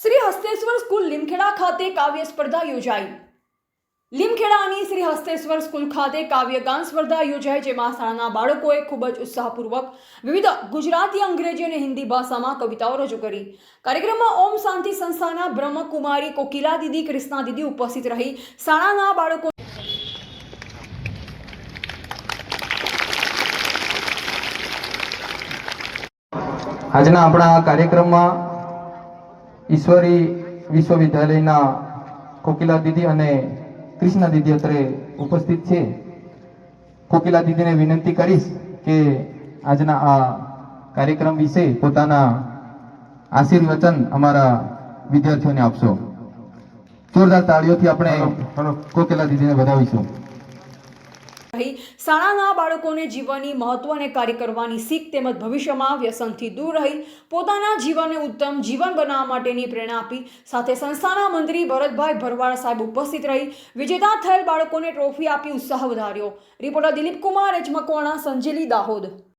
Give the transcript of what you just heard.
Shri Hasteshwar school Limkheda ખાતે કાવ્ય સ્પર્ધા યોજાઈ. લીમખેડાની શ્રી હસ્તેશ્વર સ્કૂલ ખાતે કાવ્યગાન સ્પર્ધા યોજાઈ, જેમાં શાળાના બાળકોએ ખૂબ જ ઉત્સાહપૂર્વક વિવિધ ગુજરાતી, અંગ્રેજી અને હિન્દી ભાષામાં કવિતાઓ રજૂ કરી. કાર્યક્રમમાં ઓમ શાંતિ સંસ્થાના બ્રહ્મકુમારી કોકિલા દીદી, કૃષ્ણા દીદી ઉપસ્થિત રહી. શાળાના બાળકો આજના આપણા આ કાર્યક્રમમાં ઈશ્વરી વિશ્વવિદ્યાલયના કોકિલા દીદી અને કૃષ્ણા દીદી અત્રે ઉપસ્થિત છે. કોકિલા દીદીને વિનંતી કરીશ કે આજના આ કાર્યક્રમ વિશે પોતાના આશીર્વચન અમારા વિદ્યાર્થીઓને આપશો. જોરદાર તાળીઓથી આપણે કોકિલા દીદીને વધાવીશું. રહી. શાળાના બાળકોને જીવનની મહત્વ અને કાર્ય કરવાની શીખ તેમજ ભવિષ્યમાં વ્યસનથી દૂર રહી. પોતાના જીવનને ઉત્તમ જીવન બનાવવા માટેની પ્રેરણા આપી. સાથે સંસ્થાના મંત્રી ભરતભાઈ ભરવાડ સાહેબ ઉપસ્થિત રહી. વિજેતા થયેલ બાળકોને ટ્રોફી આપી ઉત્સાહ વધાર્યો. Reporter Dilip Kumar H Makwana Sanjeli Dahod.